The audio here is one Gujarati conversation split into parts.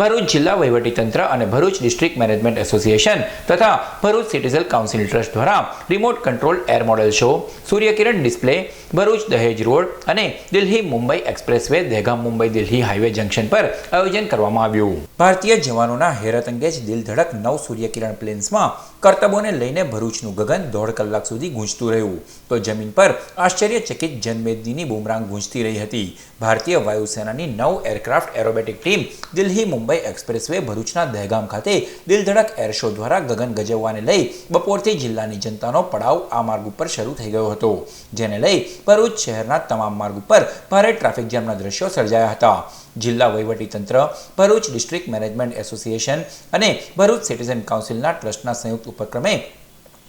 ભરૂચ જિલ્લા વહીવટીતંત્ર અને ભરૂચ ડિસ્ટ્રિક્ટ મેનેજમેન્ટ એસોસિએશન તથા ભરૂચ સિટીઝન કાઉન્સિલ ટ્રસ્ટ દ્વારા remote control air model show, Suryakiran display, Bharuch Dahej road અને Delhi Mumbai expressway, Dahegam Mumbai Delhi highway junction પર આયોજન કરવામાં આવ્યું. ભારતીય જવાનોના હેરત અંગે જ દિલ ધડક નવ સૂર્યકિરણ પ્લેન્સમાં કરતબોને લઈને ભરૂચનું ગગન દોઢ કલાક સુધી ગૂંજતું રહ્યું. તો જમીન પર આશ્ચર્યચકિત જનમેદનીની બુમરાંગ ગૂંજતી રહી હતી. ભારતીય વાયુસેનાની નવ aircraft aerobatic team Delhi Mumbai expressway ભરૂચના દહેગામ ખાતે દિલધડક એર શો દ્વારા ગગન ગજવવાને લઈ બપોરથી જિલ્લાની જનતાનો પડાવ આ માર્ગ ઉપર શરૂ થઈ ગયો હતો. જેને લઈ ભરૂચ શહેરના તમામ માર્ગ ઉપર ભારે ટ્રાફિક જામના દ્રશ્યો સર્જાયા હતા. જિલ્લા વહીવટીતંત્ર ભરૂચ ડિસ્ટ્રિક્ટ મેનેજમેન્ટ એસોસિએશન અને ભરૂચ સિટીઝન કાઉન્સિલના ટ્રસ્ટના સંયુક્ત ઉપક્રમે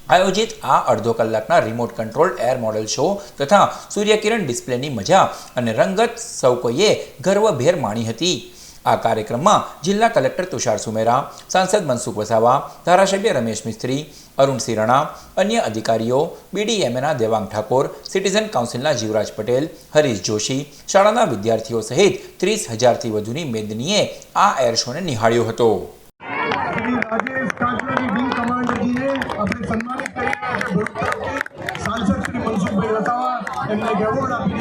આયોજિત આ અડધો કલાકના remote control air model show તથા સૂર્યકિરણ ડિસ્પ્લેની મજા અને રંગત સૌ કોઈએ ગર્વભેર માણી હતી. આ કાર્યક્રમમાં જિલ્લા કલેક્ટર તુષાર સુમેરા, સાંસદ મનસુખ વસાવા, ધારાસભ્ય રમેશ મિસ્ત્રી અરુણ સિરણા અન્ય અધિકારીઓ બીડીએમએના દેવાંગ ઠાકોર, સિટીઝન કાઉન્સિલના જીવરાજ પટેલ, હરીશ જોશી, શાળાના વિદ્યાર્થીઓ સહિત ત્રીસ હજારથી વધુની મેદનીએ આ એર શોને નિહાળ્યો હતો. આપણે સન્માનિત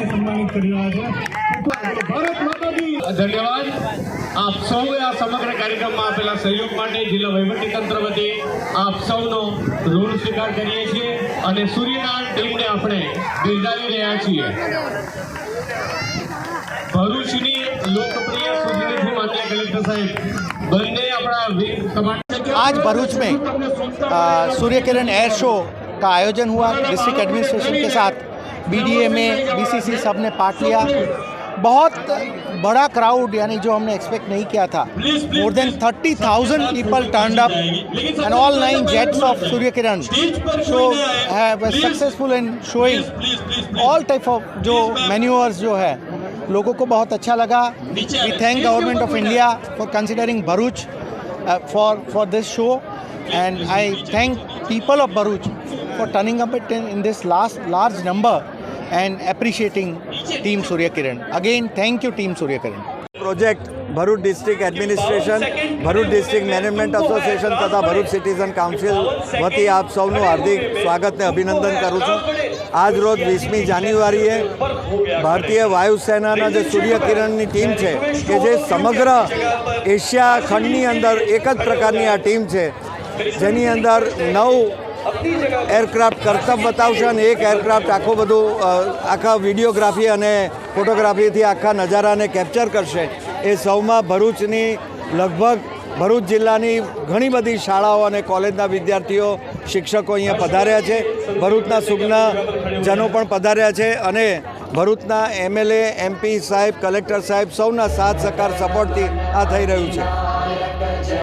એવોર્ડ આપીને સન્માનિત કરી રહ્યા છે ભારત માતા કી ધન્યવાદ આપ સૌએ આ સમગ્ર કાર્યક્રમમાં આપેલા સહયોગ માટે જિલ્લા વહીવટીતંત્ર વતી આપ સૌનો ઋણ સ્વીકાર કરીએ છીએ અને સૂર્યનારાયણ ટીમને આપણે બિરદાવી રહ્યા છીએ ભરૂચની લોકપ્રિય સુધીની માન્ય કલેક્ટર સાહેબ બંને આપણા વિંગ કમાન્ડર आज भरूच में अ, सूर्य किरण एयर शो का आयोजन हुआ डिस्ट्रिक्ट एडमिनिस्ट्रेशन के साथ बीडीएमए बीसीसी सबने पार्ट लिया। बहुत बड़ा क्राउड यानी जो हमने एक्सपेक्ट नहीं किया था। More than thirty thousand people turn up and all nine jets of Surya Kiran show have successful in showing all type of जो मैन्यूअर्स जो है लोगों को बहुत अच्छा लगा। We thank government of India for considering Bharuch for for this show thank people of baruch for turning up it in, in this last large number. Team surya kiran again, thank you, team surya kiran project Bharuch district administration Bharuch district management association તથા ભરૂચ સિટીઝન કાઉન્સિલ વતી આપ સૌનું હાર્દિક સ્વાગતને અભિનંદન કરું છું. આજ રોજ વીસમી જાન્યુઆરીએ ભારતીય વાયુસેનાના જે સૂર્યકિરણની ટીમ છે, કે જે સમગ્ર એશિયા ખંડની અંદર એક જ પ્રકારની આ ટીમ છે, જેની અંદર નવ એરક્રાફ્ટ કરતબ બતાવશે અને એક એરક્રાફ્ટ આખું બધું આખા વિડીયોગ્રાફી અને ફોટોગ્રાફીથી આખા નજારાને કેપ્ચર કરશે. એ સૌમાં ભરૂચની લગભગ, ભરૂચ જિલ્લાની ઘણી બધી શાળાઓ અને કોલેજના વિદ્યાર્થીઓ, શિક્ષકો અહીંયા પધાર્યા છે. ભરૂચના સુગના જનો પણ પધાર્યા છે અને ભરૂચના એમએલએ, એમપી સાહેબ, કલેક્ટર સાહેબ સૌના સાથ સહકાર, સપોર્ટથી આ થઈ રહ્યું છે.